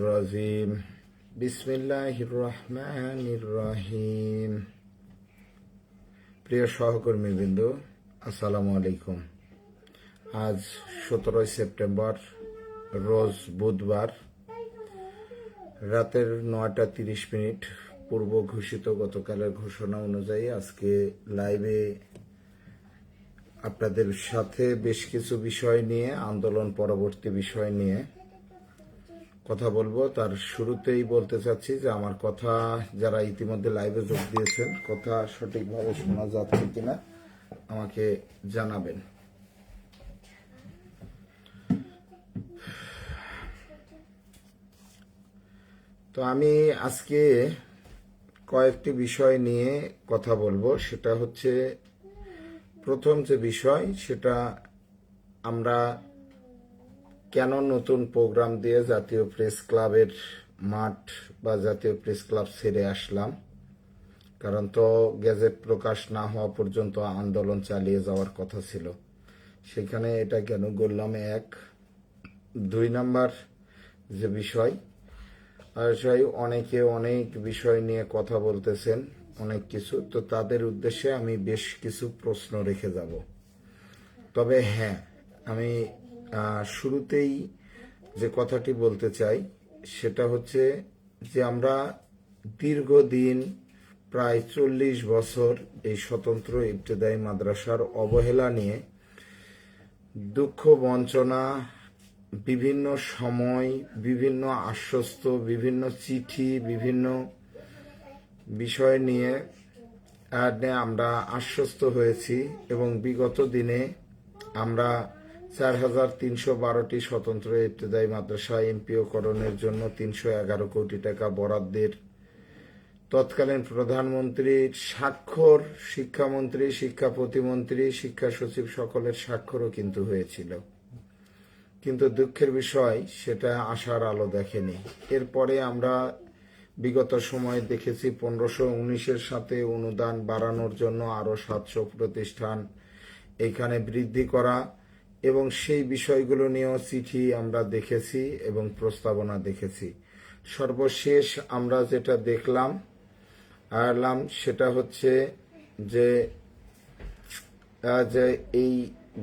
রাজিম। বিসমিল্লাহির রহমানির রহিম। প্রিয় সহকর্মীবৃন্দ, আসসালামু আলাইকুম। আজ সতেরোই সেপ্টেম্বর, রোজ বুধবার, রাতের নয়টা তিরিশ মিনিট পূর্ব ঘোষিত গতকালের ঘোষণা অনুযায়ী আজকে লাইভে আপনাদের সাথে বেশ কিছু বিষয় নিয়ে, আন্দোলন পরবর্তী বিষয় নিয়ে কথা বলব। তার শুরুতেই বলতে চাচ্ছি যে আমার কথা যারা ইতিমধ্যে লাইভে যোগ দিয়েছেন, কথা সঠিকভাবে শোনা যাচ্ছে কিনা আমাকে জানাবেন। তো আমি আজকে কয়েকটি বিষয় নিয়ে কথা বলব। সেটা হচ্ছে প্রথম যে বিষয়, সেটা আমরা কেন নতুন প্রোগ্রাম দিয়ে জাতীয় প্রেস ক্লাবের মাঠ বা জাতীয় প্রেস ক্লাব ছেড়ে আসলাম? কারণ তো গেজেট প্রকাশ না হওয়া পর্যন্ত আন্দোলন চালিয়ে যাওয়ার কথা ছিল। সেখানে এটা কেন করলাম এক। দুই নাম্বার যে বিষয়, আর অনেকে অনেক বিষয় নিয়ে কথা বলতেছেন। অনেক কিছু। তো তাদের উদ্দেশ্যে আমি বেশ কিছু প্রশ্ন রেখে যাব। তবে হ্যাঁ আমি শুরুতেই যে কথাটি বলতে চাই, সেটা হচ্ছে যে আমরা দীর্ঘদিন প্রায় চল্লিশ বছর এই স্বতন্ত্র ইবতেদায়ী মাদ্রাসার অবহেলা নিয়ে দুঃখ বঞ্চনা, বিভিন্ন সময়, বিভিন্ন আশ্বস্ত, বিভিন্ন চিঠি, বিভিন্ন বিষয় নিয়ে আমরা আশ্বস্ত হয়েছি এবং বিগত দিনে আমরা চার হাজার তিনশো বারোটি স্বতন্ত্র ইবতেদায়ী মাদ্রাসা এমপিওকরণের জন্য তিনশো এগারো কোটি টাকা বরাদ্দের তৎকালীন প্রধানমন্ত্রীর স্বাক্ষর, শিক্ষামন্ত্রী, শিক্ষা প্রতিমন্ত্রী, শিক্ষা সচিব সকলের স্বাক্ষরও কিন্তু হয়েছিল। কিন্তু দুঃখের বিষয়, সেটা আশার আলো দেখেনি। এরপরে আমরা বিগত সময়ে দেখেছি পনেরোশো উনিশের সাথে অনুদান বাড়ানোর জন্য আরও সাতশো প্রতিষ্ঠান এখানে বৃদ্ধি করা এবং সেই বিষয়গুলো নিয়েও চিঠি আমরা দেখেছি এবং প্রস্তাবনা দেখেছি। সর্বশেষ আমরা যেটা দেখলাম, আরলাম, সেটা হচ্ছে যে এই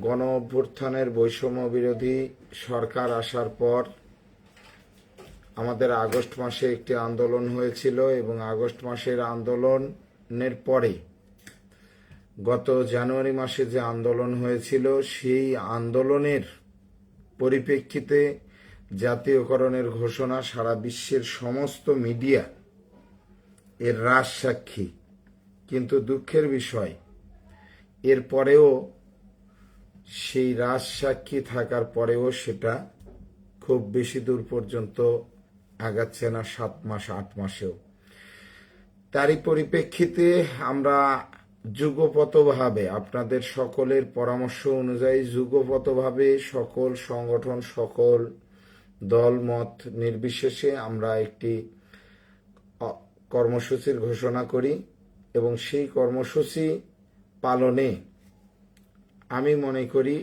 গণ অভ্যুত্থানের বৈষম্য বিরোধী সরকার আসার পর আমাদের আগস্ট মাসে একটি আন্দোলন হয়েছিল এবং আগস্ট মাসের আন্দোলনের পরে গত জানুয়ারি মাসে যে আন্দোলন হয়েছিল, সেই আন্দোলনের পরিপ্রেক্ষিতে জাতীয়করণের ঘোষণা সারা বিশ্বের সমস্ত মিডিয়া এর রাজ সাক্ষী কিন্তু দুঃখের বিষয়, এর পরেও সেই রাজ সাক্ষী থাকার পরেও সেটা খুব বেশি দূর পর্যন্ত আগাচ্ছে না সাত মাস, আট মাসেও। তারই পরিপ্রেক্ষিতে আমরা যুগপতভাবে আপনাদের সকলের পরামর্শ অনুযায়ী যুগপতভাবে সকল সংগঠন, সকল দল, মত নির্বিশেষে আমরা একটি কর্মসূচির ঘোষণা করি এবং সেই কর্মসূচি পালনে আমি মনে করি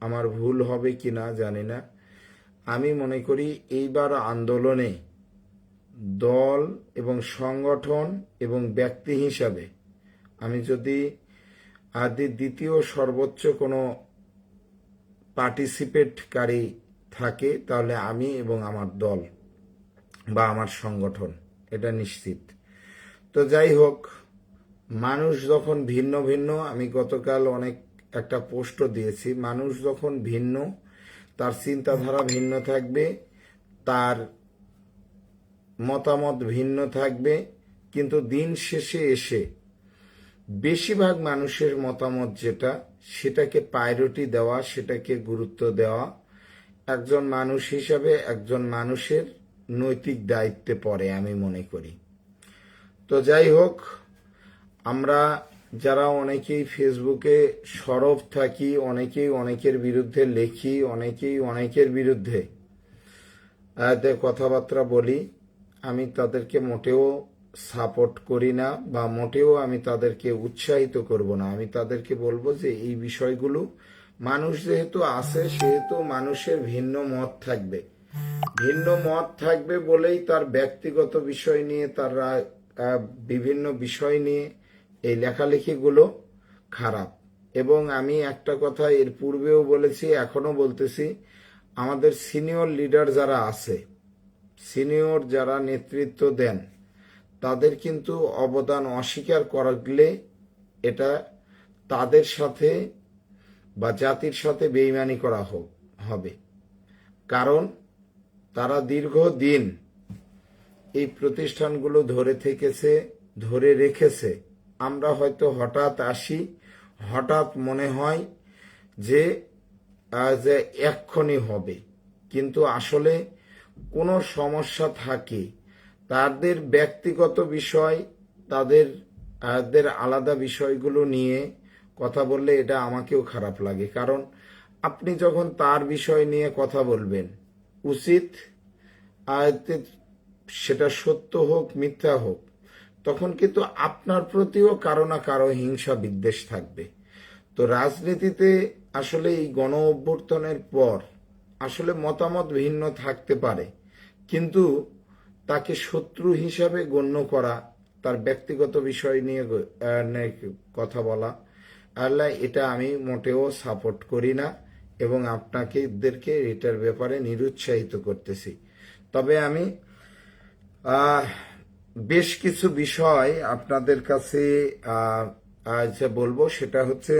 আমার ভুল হবে কি না জানি না। আমি মনে করি এইবার আন্দোলনে দল এবং সংগঠন এবং ব্যক্তি হিসাবে আমি যদি আদি দ্বিতীয় সর্বোচ্চ কোনো পার্টিসিপেটকারী থাকে, তাহলে আমি এবং আমার দল বা আমার সংগঠন, এটা নিশ্চিত। তো যাই হোক, মানুষ যখন ভিন্ন ভিন্ন, আমি গতকাল অনেক একটা পোস্টও দিয়েছি, মানুষ যখন ভিন্ন তার চিন্তাধারা ভিন্ন থাকবে, তার মতামত ভিন্ন থাকবে, কিন্তু দিন শেষে এসে বেশিরভাগ মানুষের মতামত যেটা, সেটাকে প্রায়োরিটি দেওয়া, সেটাকে গুরুত্ব দেওয়া, একজন মানুষ হিসাবে একজন মানুষের নৈতিক দায়িত্বে পড়ে আমি মনে করি। তো যাই হোক, আমরা যারা অনেকেই ফেসবুকে সরব থাকি, অনেকেই অনেকের বিরুদ্ধে লেখি, অনেকেই অনেকের বিরুদ্ধে কথাবার্তা বলি, আমি তাদেরকে মোটেও সাপোর্ট করি না বা মোটেও আমি তাদেরকে উৎসাহিত করব না। আমি তাদেরকে বলব যে এই বিষয়গুলো মানুষ যেহেতু আছে, সেহেতু মানুষের ভিন্ন মত থাকবে। ভিন্ন মত থাকবে বলেই তার ব্যক্তিগত বিষয় নিয়ে, তার বিভিন্ন বিষয় নিয়ে এই লেখালেখিগুলো খারাপ। এবং আমি একটা কথা এর পূর্বেও বলেছি এখনও বলতেছি, আমাদের সিনিয়র লিডার যারা আছে, সিনিয়র যারা নেতৃত্ব দেন, তাদের কিন্তু অবদান অস্বীকার করলে এটা তাদের সাথে বা জাতির সাথে বেইমানি করা হোক হবে। কারণ তারা দীর্ঘদিন এই প্রতিষ্ঠানগুলো ধরে থেকেছে, ধরে রেখেছে। আমরা হয়তো হঠাৎ আসি, হঠাৎ মনে হয় যে যে এক্ষণি হবে। কিন্তু আসলে কোনো সমস্যা থাকে। তাদের ব্যক্তিগত বিষয়, তাদের তাদের আলাদা বিষয়গুলো নিয়ে কথা বললে এটা আমাকেও খারাপ লাগে। কারণ আপনি যখন তার বিষয় নিয়ে কথা বলবেন, উচিত সেটা সত্য হোক, মিথ্যা হোক তখন কিন্তু আপনার প্রতিও কারও না কারও হিংসা বিদ্বেষ থাকবে। তো রাজনীতিতে আসলে এই গণ অভ্যর্থনের পর আসলে মতামত ভিন্ন থাকতে পারে, কিন্তু তাকে শত্রু হিসাবে গণ্য করা, তার ব্যক্তিগত বিষয় নিয়ে কথা বলা, আল্লাহ এটা আমি মোটেও সাপোর্ট করি না এবং আপনাকে এদেরকে এটার ব্যাপারে নিরুৎসাহিত করতেছি। তবে আমি বেশ কিছু বিষয় আপনাদের কাছে বলব সেটা হচ্ছে,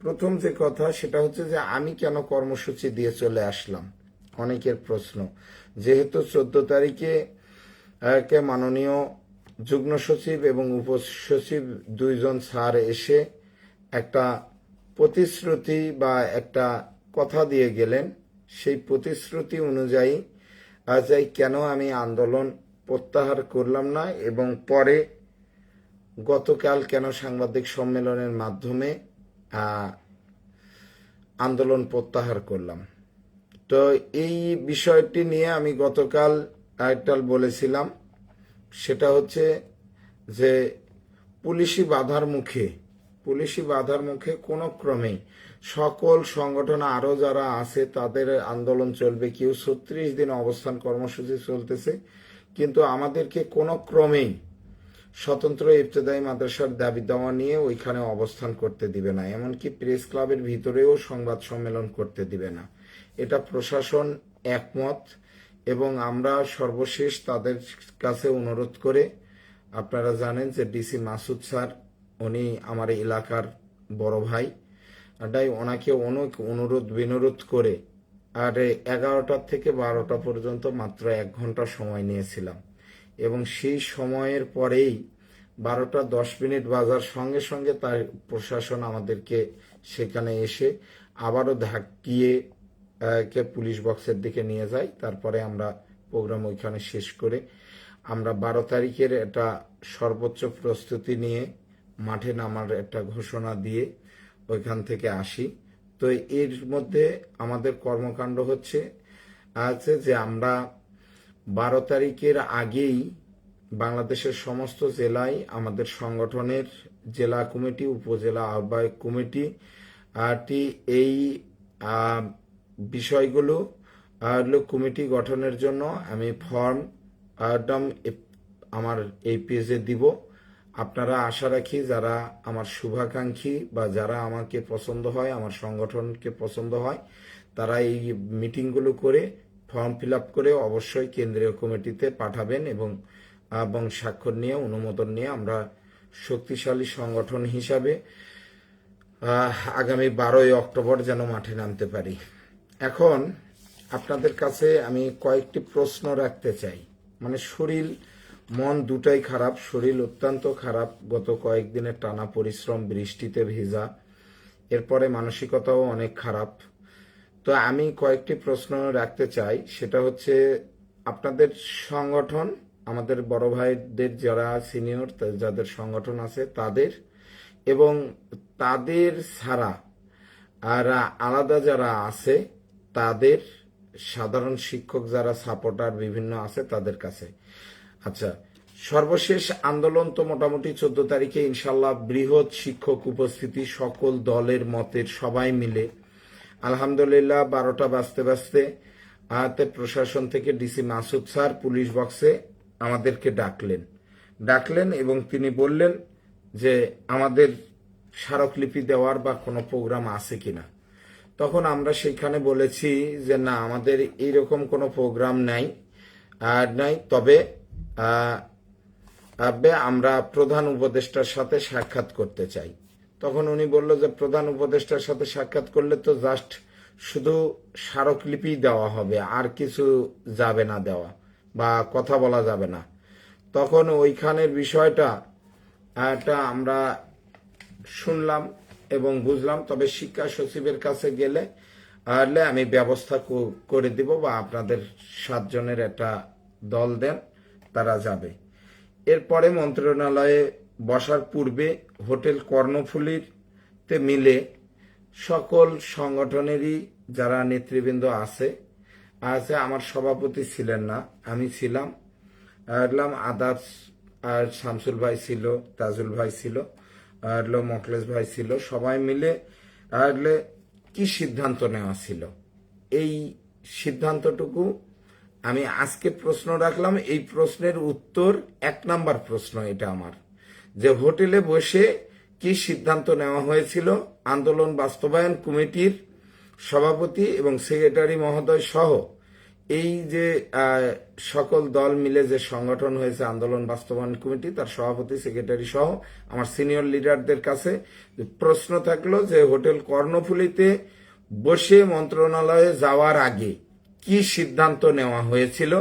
প্রথম যে কথা সেটা হচ্ছে যে আমি কেন কর্মসূচি দিয়ে চলে আসলাম? অনেকের প্রশ্ন। যেহেতু চোদ্দ তারিখে কে মাননীয় যুগ্ম সচিব এবং উপসচিব দুইজন স্যার এসে একটা প্রতিশ্রুতি বা একটা কথা দিয়ে গেলেন। সেই প্রতিশ্রুতি অনুযায়ী আজ কেন আমি আন্দোলন প্রত্যাহার করলাম না এবং পরে গতকাল কেন সাংবাদিক সম্মেলনের মাধ্যমে আন্দোলন প্রত্যাহার করলাম। তো এই বিষয়টি নিয়ে আমি গতকাল টাইটাল বলেছিলাম। সেটা হচ্ছে যে পুলিশি বাধার মুখে, পুলিশি বাধার মুখে কোনো ক্রমেই সকল সংগঠন আরও যারা আছে তাদের আন্দোলন চলবে। কেউ ছত্রিশ দিন অবস্থান কর্মসূচি চলতেছে কিন্তু আমাদেরকে কোনো ক্রমেই স্বতন্ত্র ইবতদায়ী মাদ্রাসার দাবি দাওয়া নিয়ে ওইখানে অবস্থান করতে দিবে না। এমনকি প্রেস ক্লাবের ভিতরেও সংবাদ সম্মেলন করতে দিবে না। এটা প্রশাসন একমত এবং আমরা সর্বশেষ তাদের কাছে অনুরোধ করে আপনারা জানেন যে ডিসি মাসুদ স্যার, উনি আমার এলাকার বড় ভাই। তাই ওনাকে অনেক অনুরোধ, বিনোরোধ করে আর এগারোটা থেকে বারোটা পর্যন্ত মাত্র এক ঘণ্টা সময় নিয়েছিলাম। এবং সেই সময়ের পরেই বারোটা দশ মিনিট বাজার সঙ্গে সঙ্গে তার প্রশাসন আমাদেরকে সেখানে এসে আবারও ধাক্কিয়ে কে পুলিশ বক্সের দিকে নিয়ে যায়। তারপরে আমরা প্রোগ্রাম ওইখানে শেষ করে আমরা বারো তারিখের একটা সর্বোচ্চ প্রস্তুতি নিয়ে মাঠে নামার একটা ঘোষণা দিয়ে ওইখান থেকে আসি। তো এর মধ্যে আমাদের কর্মকাণ্ড হচ্ছে, আছে যে আমরা বারো তারিখের আগেই বাংলাদেশের সমস্ত জেলায় আমাদের সংগঠনের জেলা কমিটি, উপজেলা আহ্বায়ক কমিটি আরটি এই বিষয়গুলো কমিটি গঠনের জন্য আমি ফর্ম আমার এই পেজে দিব। আপনারা আশা রাখি যারা আমার শুভাকাঙ্ক্ষী বা যারা আমাকে পছন্দ হয়, আমার সংগঠনকে পছন্দ হয়, তারা এই মিটিংগুলো করে, ফর্ম ফিল আপ করে অবশ্যই কেন্দ্রীয় কমিটিতে পাঠাবেন এবং এবং স্বাক্ষর নিয়ে, অনুমোদন নিয়ে আমরা শক্তিশালী সংগঠন হিসাবে আগামী বারোই অক্টোবর যেন মাঠে নামতে পারি। এখন আপনাদের কাছে আমি কয়েকটি প্রশ্ন রাখতে চাই। মানে শরীর মন দুটাই খারাপ, শরীর অত্যন্ত খারাপ, গত কয়েকদিনের টানা পরিশ্রম, বৃষ্টিতে ভেজা, এরপরে মানসিকতাও অনেক খারাপ। তো আমি কয়েকটি প্রশ্ন রাখতে চাই, সেটা হচ্ছে আপনাদের সংগঠন, আমাদের বড় ভাইদের যারা সিনিয়র যাদের সংগঠন আছে, তাদের এবং তাদের ছাড়া আর আলাদা যারা আছে, তাদের সাধারণ শিক্ষক যারা সাপোর্টার বিভিন্ন আছে, তাদের কাছে। আচ্ছা সর্বশেষ আন্দোলন তো মোটামুটি চোদ্দ তারিখে ইনশাল্লাহ বৃহৎ শিক্ষক উপস্থিতি সকল দলের মতের সবাই মিলে। আলহামদুলিল্লাহ বারোটা বাজতে বাজতে আতে প্রশাসন থেকে ডিসি মাসুদ স্যার পুলিশ বক্সে আমাদেরকে ডাকলেন। ডাকলেন এবং তিনি বললেন যে, আমাদের স্মারকলিপি দেওয়ার বা কোনো প্রোগ্রাম আছে কিনা? তখন আমরা সেইখানে বলেছি যে, না, আমাদের এইরকম কোনো প্রোগ্রাম নাই, আর নাই। তবে আমরা প্রধান উপদেষ্টার সাথে সাক্ষাৎ করতে চাই। তখন উনি বলল যে, প্রধান উপদেষ্টার সাথে সাক্ষাৎ করলে তো জাস্ট শুধু স্মারকলিপি দেওয়া হবে, আর কিছু যাবে না দেওয়া, বা কথা বলা যাবে না। তখন ওইখানের বিষয়টা একটা আমরা শুনলাম এবং বুঝলাম, তবে শিক্ষা সচিবের কাছে গেলে আমি ব্যবস্থা করে দিব বা আপনাদের সাতজনের একটা দল দেন। তারা যাবে। এরপরে মন্ত্রণালয়ে বসার পূর্বে হোটেল কর্ণফুলীর তে মিলে সকল সংগঠনেরই যারা নেতৃবৃন্দ আছে আছে আমার সভাপতি ছিলেন না, আমি ছিলাম। এলাম আদার্স, আর শামসুল ভাই ছিল, তাজুল ভাই ছিল আর মকলেশ ভাই ছিল, সবাই মিলে আর কি সিদ্ধান্ত নেওয়া ছিল? এই সিদ্ধান্তটুকু আমি আজকে প্রশ্ন রাখলাম, এই প্রশ্নের উত্তর এক নাম্বার প্রশ্ন এটা আমার। যে হোটেলে বসে কি সিদ্ধান্ত নেওয়া হয়েছিল? আন্দোলন বাস্তবায়ন কমিটির সভাপতি এবং সেক্রেটারি মহোদয় সহ এই যে সকল দল মিলে যে সংগঠন হয়েছে আন্দোলন বাস্তবায়ন কমিটি, তার সভাপতি, সেক্রেটারি সহ আমার সিনিয়র লিডারদের কাছে প্রশ্ন থাকল যে হোটেল কর্ণফুলীতে বসে মন্ত্রণালয়ে যাওয়ার আগে কি সিদ্ধান্ত নেওয়া হয়েছিল,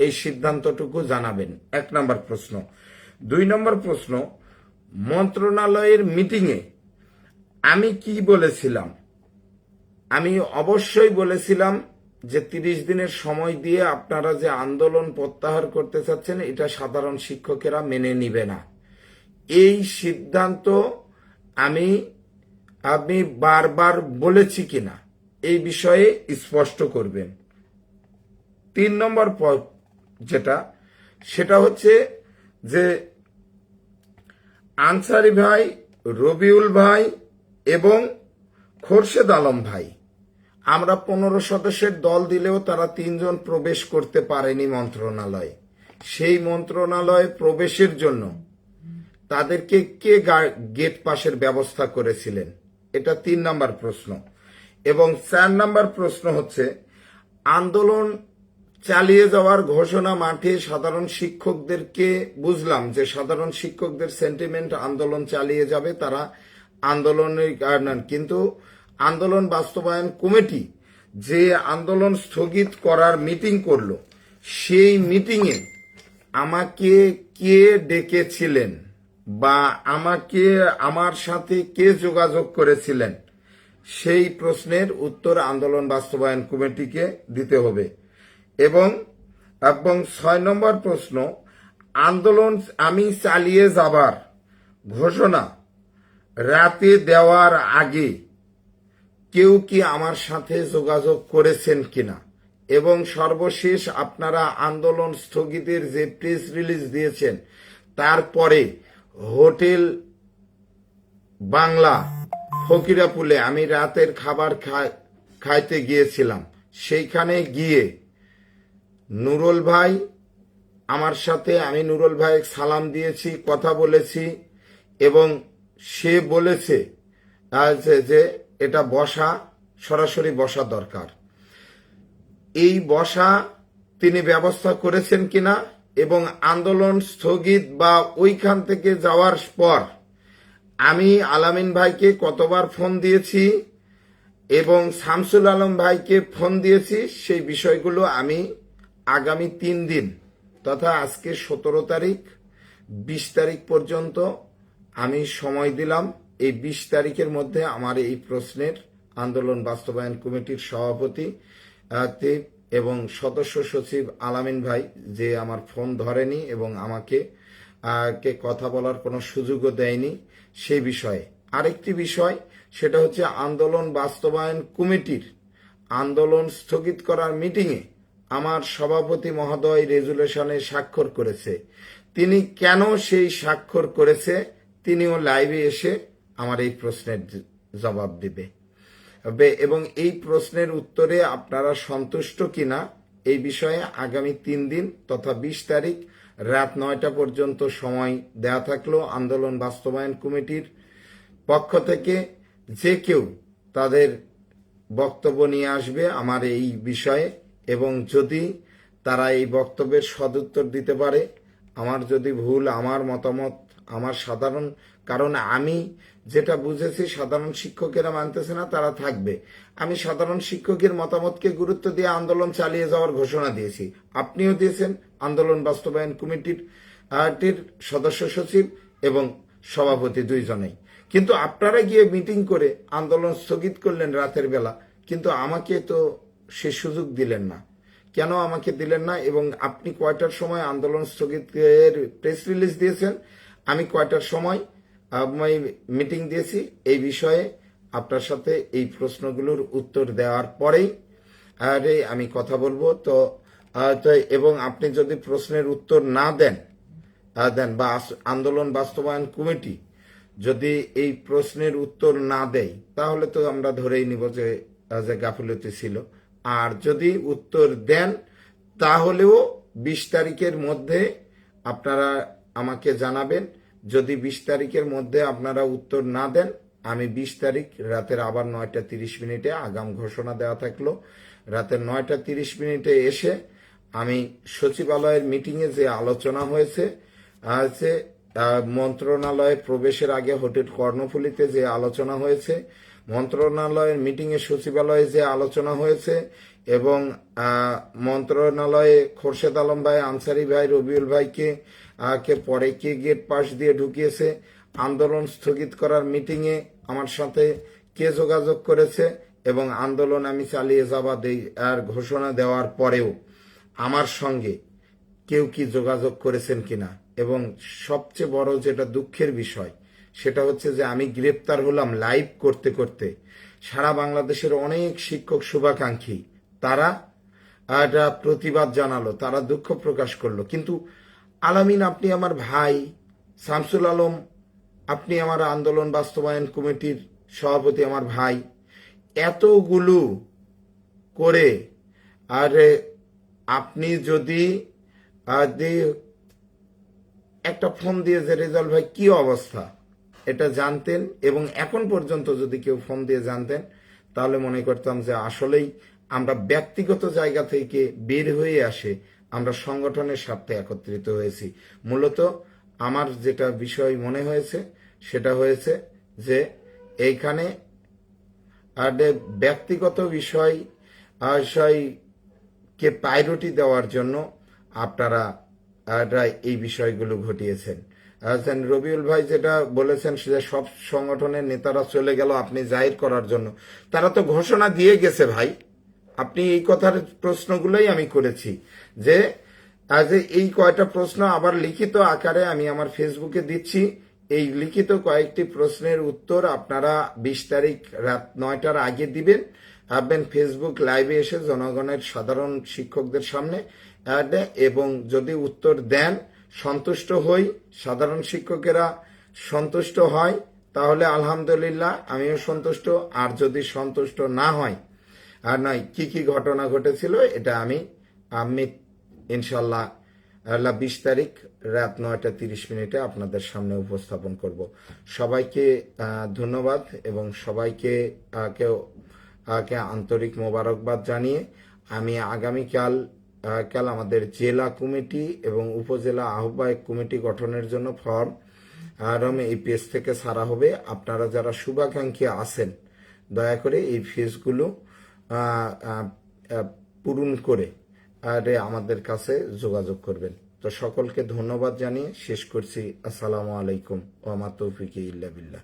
এই সিদ্ধান্তটুকু জানাবেন। এক নম্বর প্রশ্ন। দুই নম্বর প্রশ্ন, মন্ত্রণালয়ের মিটিংয়ে আমি কি বলেছিলাম? আমি অবশ্যই বলেছিলাম যে তিরিশ দিনের সময় দিয়ে আপনারা যে আন্দোলন প্রত্যাহার করতে চাচ্ছেন, এটা সাধারণ শিক্ষকেরা মেনে নিবে না। এই সিদ্ধান্ত আমি আপনি বারবার বলেছি কিনা, এই বিষয়ে স্পষ্ট করবেন। তিন নম্বর যেটা, সেটা হচ্ছে যে আনসারি ভাই, রবিউল ভাই এবং খোরশেদ আলম ভাই। আমরা পনেরো সদস্যের দল দিলেও তারা তিনজন প্রবেশ করতে পারেনি মন্ত্রণালয়ে। সেই মন্ত্রণালয়ে প্রবেশের জন্য তাদেরকে কে গেট পাশের ব্যবস্থা করেছিলেন? এটা তিন নাম্বার প্রশ্ন। এবং চার নাম্বার প্রশ্ন হচ্ছে, আন্দোলন চালিয়ে যাওয়ার ঘোষণা মাঠে সাধারণ শিক্ষকদেরকে বুঝলাম যে সাধারণ শিক্ষকদের সেন্টিমেন্ট আন্দোলন চালিয়ে যাবে, তারা আন্দোলনের কারণ। কিন্তু আন্দোলন বাস্তবায়ন কমিটি যে আন্দোলন স্থগিত করার মিটিং করল, সেই মিটিংয়ে আমাকে কে ডেকেছিলেন বা আমাকে, আমার সাথে কে যোগাযোগ করেছিলেন, সেই প্রশ্নের উত্তর আন্দোলন বাস্তবায়ন কমিটিকে দিতে হবে। এবং এবং ছয় নম্বর প্রশ্ন, আন্দোলন আমি চালিয়ে যাবার ঘোষণা রাতে দেওয়ার আগে কেউ কি আমার সাথে যোগাযোগ করেছেন কিনা? এবং সর্বশেষ আপনারা আন্দোলন স্থগিতের যে প্রেস রিলিজ দিয়েছেন তারপরে হোটেল বাংলা ফকিরাপুলে আমি রাতের খাবার খাইতে গিয়েছিলাম। সেইখানে গিয়ে নুরুল ভাই, আমার সাথে আমি নুরুল ভাই সালাম দিয়েছি, কথা বলেছি, এবং সে বলেছে যে- এটা বসা, সরাসরি বসা দরকার। এই বসা তিনি ব্যবস্থা করেছেন কিনা এবং আন্দোলন স্থগিত বা ওইখান থেকে যাওয়ার পর আমি আলামিন ভাইকে কতবার ফোন দিয়েছি এবং শামসুল আলম ভাইকে ফোন দিয়েছি, সেই বিষয়গুলো আমি আগামী তিন দিন তথা আজকে সতেরো তারিখ, বিশ তারিখ পর্যন্ত আমি সময় দিলাম। এই বিশ তারিখের মধ্যে আমার এই প্রশ্নের আন্দোলন বাস্তবায়ন কমিটির সভাপতি এবং সদস্য সচিব আলামিন ভাই যে আমার ফোন ধরেনি এবং আমাকে কে কথা বলার কোনো সুযোগও দেয়নি সেই বিষয়ে। আরেকটি বিষয়, সেটা হচ্ছে আন্দোলন বাস্তবায়ন কমিটির আন্দোলন স্থগিত করার মিটিংয়ে আমার সভাপতি মহোদয় রেজুলেশনে স্বাক্ষর করেছে। তিনি কেন সেই স্বাক্ষর করেছে, তিনিও লাইভে এসে আমার এই প্রশ্নের জবাব দিবে। এবং এই প্রশ্নের উত্তরে আপনারা সন্তুষ্ট কিনা এই বিষয়ে আগামী তিন দিন তথা বিশ তারিখ রাত নয়টা পর্যন্ত সময় দেয়া থাকল আন্দোলন বাস্তবায়ন কমিটির পক্ষ থেকে। যে কেউ তাদের বক্তব্য নিয়ে আসবে আমার এই বিষয়ে এবং যদি তারা এই বক্তব্যের সদুত্তর দিতে পারে, আমার যদি ভুল, আমার মতামত, আমার সাধারণ, কারণ আমি যেটা বুঝেছি সাধারণ শিক্ষকেরা মানতেছে না, তারা থাকবে। আমি সাধারণ শিক্ষকের মতামতকে গুরুত্ব দিয়ে আন্দোলন চালিয়ে যাওয়ার ঘোষণা দিয়েছি। আপনিও দিয়েছেন আন্দোলন বাস্তবায়ন কমিটির টির সদস্য সচিব এবং সভাপতি দুইজনেই। কিন্তু আপনারা গিয়ে মিটিং করে আন্দোলন স্থগিত করলেন রাতের বেলা। কিন্তু আমাকে তো সে সুযোগ দিলেন না। কেন আমাকে দিলেন না এবং আপনি কয়টার সময় আন্দোলন স্থগিতের প্রেস রিলিজ দিয়েছেন? আমি কয়টার সময় আমি মিটিং দিয়েছি? এই বিষয়ে আপনার সাথে এই প্রশ্নগুলোর উত্তর দেওয়ার পরেই, আরে আমি কথা বলব। তো এবং আপনি যদি প্রশ্নের উত্তর না দেন দেন বা আন্দোলন বাস্তবায়ন কমিটি যদি এই প্রশ্নের উত্তর না দেয়, তাহলে তো আমরা ধরেই নিব যে গাফিলতি ছিল। আর যদি উত্তর দেন, তাহলেও বিশ তারিখের মধ্যে আপনারা আমাকে জানাবেন। যদি বিশ তারিখের মধ্যে আপনারা উত্তর না দেন, আমি বিশ তারিখ রাতের আবার নয়টা তিরিশ মিনিটে আগাম ঘোষণা দেওয়া থাকল। রাতের নয়টা তিরিশ মিনিটে এসে আমি সচিবালয়ের মিটিংয়ে যে আলোচনা হয়েছে মন্ত্রণালয়ে প্রবেশের আগে হোটেল কর্ণফুলীতে যে আলোচনা হয়েছে মন্ত্রণালয়ের মিটিংয়ে সচিবালয়ে যে আলোচনা হয়েছে এবং মন্ত্রণালয়ে খোরশেদ আলম ভাই, আনসারি ভাই, রবিউল ভাইকে কে পরে কে গেট পাশ দিয়ে ঢুকিয়েছে। আন্দোলন স্থগিত করার মিটিংয়ে আমার সাথে কে যোগাযোগ করেছে এবং আন্দোলন আমি চালিয়ে যাবা আর ঘোষণা দেওয়ার পরেও আমার সঙ্গে কেউ কি যোগাযোগ করেছেন কিনা এবং সবচেয়ে বড় যেটা দুঃখের বিষয় সেটা হচ্ছে যে আমি গ্রেপ্তার হলাম লাইভ করতে করতে। সারা বাংলাদেশের অনেক শিক্ষক শুভাকাঙ্ক্ষী, তারা একটা প্রতিবাদ জানালো, তারা দুঃখ প্রকাশ করল। কিন্তু আলামিন, আপনি আমার ভাই, শামসুল আলম, আপনি আমার আন্দোলন বাস্তবায়ন কমিটির সভাপতি আমার ভাই, এতগুলো করে, আর আপনি যদি একটা ফোন দিয়ে যে রেজাল্ট ভাই, কি অবস্থা? এটা জানতেন এবং এখন পর্যন্ত যদি কেউ ফোন দিয়ে জানতেন, তাহলে মনে করতাম যে আসলেই আমরা ব্যক্তিগত জায়গা থেকে বের হয়ে আসে, আমরা সংগঠনের স্বার্থে একত্রিত হয়েছি। মূলত আমার যেটা বিষয় মনে হয়েছে, সেটা হয়েছে যে এইখানে ব্যক্তিগত বিষয় বিষয়কে প্রায়োরিটি দেওয়ার জন্য আপনারা এই বিষয়গুলো ঘটিয়েছেন। আছেন রবিউল ভাই যেটা বলেছেন যে সব সংগঠনের নেতারা চলে গেল আপনি জাহির করার জন্য। তারা তো ঘোষণা দিয়ে গেছে ভাই। আপনি এই কথার প্রশ্নগুলোই আমি করেছি যে, আজ এই কয়টা প্রশ্ন আবার লিখিত আকারে আমি আমার ফেসবুকে দিচ্ছি। এই লিখিত কয়েকটি প্রশ্নের উত্তর আপনারা বিশ তারিখ রাত নয়টার আগে দিবেন। আপনি ফেসবুক লাইভে এসে জনগণের সাধারণ শিক্ষকদের সামনে এবং যদি উত্তর দেন সন্তুষ্ট হই, সাধারণ শিক্ষকেরা সন্তুষ্ট হয়, তাহলে আলহামদুলিল্লাহ আমিও সন্তুষ্ট, আর যদি সন্তুষ্ট না হয়, আর নয়, কি কি ঘটনা ঘটেছিল, এটা আমি আমি ইনশাল্লাহ, আল্লাহ বিশ তারিখ রাত নয়টা তিরিশ মিনিটে আপনাদের সামনে উপস্থাপন করব। সবাইকে ধন্যবাদ এবং সবাইকে কেউ আন্তরিক মোবারকবাদ জানিয়ে আমি আগামীকাল কাল আমাদের জেলা কমিটি এবং উপজেলা আহ্বায়ক কমিটি গঠনের জন্য ফর্ম আর এই পেজ থেকে সারা হবে। আপনারা যারা শুভাকাঙ্ক্ষী আছেন, দয়া করে এই ফিজগুলো পূরণ করে, আর আমাদের কাছে যোগাযোগ করবেন। তো সকলকে ধন্যবাদ জানিয়ে শেষ করছি। আসসালামু আলাইকুম। ওয়া তৌফিক ইল্লা বিল্লাহ।